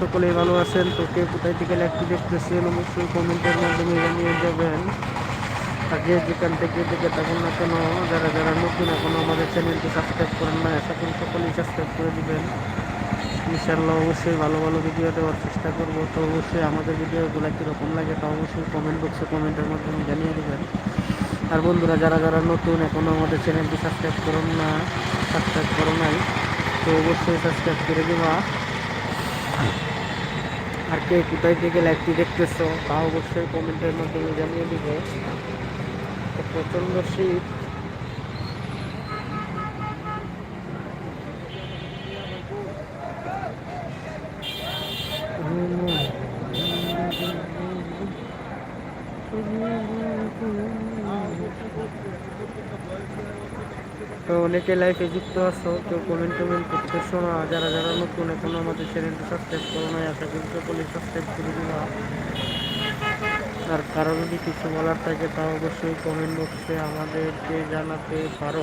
সকলেই ভালো আছেন, তো কে কোথায় থেকে লাইভটি দেখতেছেন, অবশ্যই কমেন্টের মাধ্যমে জানিয়ে যাবেন আর যে যেখান থেকে দেখে থাকুন না কেন, যারা যারা নতুন এখনও আমাদের চ্যানেলটি সাবস্ক্রাইব করেন না আশা সকলেই সাবস্ক্রাইব করে দেবেন। ইনশাল্লাহ অবশ্যই ভালো ভালো ভিডিও দেওয়ার চেষ্টা করব, তো অবশ্যই আমাদের ভিডিওগুলো কীরকম লাগে তা অবশ্যই কমেন্ট বক্সে কমেন্টের মাধ্যমে জানিয়ে দেবেন। আর বন্ধুরা, যারা যারা নতুন এখনও আমাদের চ্যানেলটি সাবস্ক্রাইব করুন না সাবস্ক্রাইব করো নাই, তো অবশ্যই সাবস্ক্রাইব করে দেওয়া আর কে কোথায় থেকে লাইভটি দেখতেছো তা অবশ্যই কমেন্টের মাধ্যমে জানিয়ে দিবে। প্রচণ্ড শীত। তো অনেকে লাইফে যুক্ত আছো কেউ কমেন্ট টমেন্ট করতেছো না যারা যারা নতুন, এখনও আমাদের চ্যানেলটি সাবস্ক্রাইব করো না আশা করি সকলে সাবস্ক্রাইব করে দিবা। আর কারও যদি কিছু বলার থাকে, তা অবশ্যই কমেন্ট বক্সে আমাদেরকে জানাতে পারো।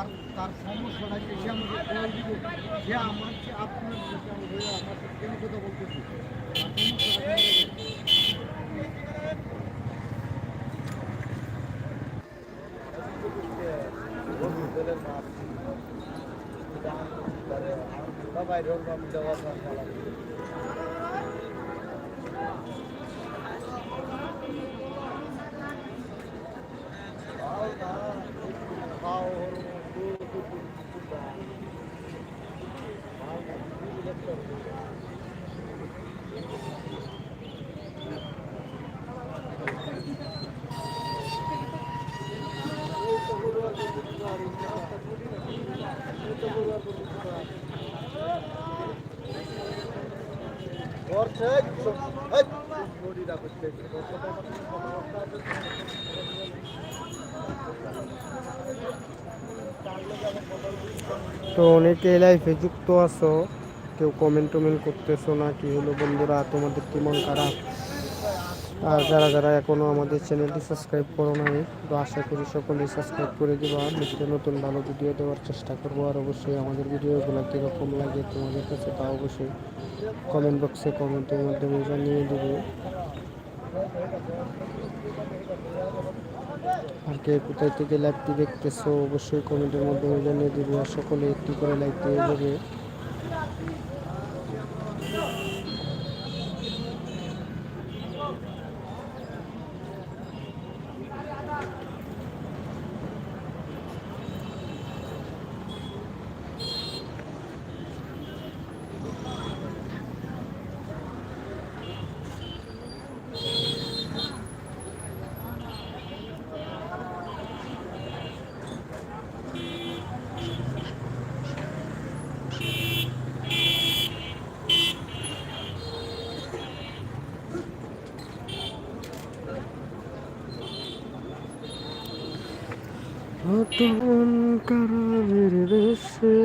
তার তার সমস্যাটা কি সে আমাকে বলে দিব। যে আমার যে আপনার কেন কথা বলতেছি? তার সমস্যাটা কেন তো অনেকে লাইফে যুক্ত আছো, কেউ কমেন্ট টমেন্ট করতেছো না, কি হলো বন্ধুরা, তোমাদের কি মন খারাপ? আর যারা যারা এখনও আমাদের চ্যানেলটি সাবস্ক্রাইব করো নাই, তো আশা করি সকলেই সাবস্ক্রাইব করে দেবা। নিত্য নতুন ভালো ভিডিও দেওয়ার চেষ্টা করব, আর অবশ্যই আমাদের ভিডিওগুলো কীরকম লাগে তোমাদের কাছে তা অবশ্যই কমেন্ট বক্সে কমেন্টের মাধ্যমে জানিয়ে দেবে। আর কে কোথায় থেকে লাইভটি দেখতেছো? অবশ্যই কমেন্টের মাধ্যমে জানিয়ে দেবে। আর সকলে একটি করে লাইক দিয়ে দেবে কারামের দেশে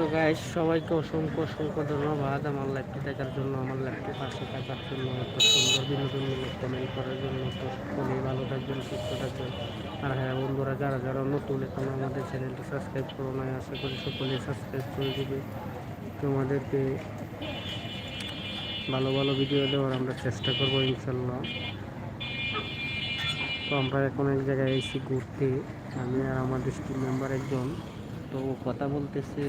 তো গাইস সবাইকে অসংখ্য অসংখ্য ধন্যবাদ আমার লাইভটি দেখার জন্য, আমার লাইভটি পাশে থাকার জন্য, এত সুন্দর বিনোদনমূলক কমেন্ট করার জন্য, তো সকলেই ভালো থাকবেন, সুস্থ থাকবেন। আর হ্যাঁ বন্ধুরা, যারা যারা নতুন, এখন আমাদের চ্যানেলটি সাবস্ক্রাইব করো না আশা করি সকলেই সাবস্ক্রাইব করে দেবে। তোমাদেরকে ভালো ভালো ভিডিও দেওয়ার আমরা চেষ্টা করব ইনশাল্লাহ তো আমরা এখন এক জায়গায় এসেছি ঘুরতে, আমি আর আমাদের টিম মেম্বার একজন। তো কথা বলতেছে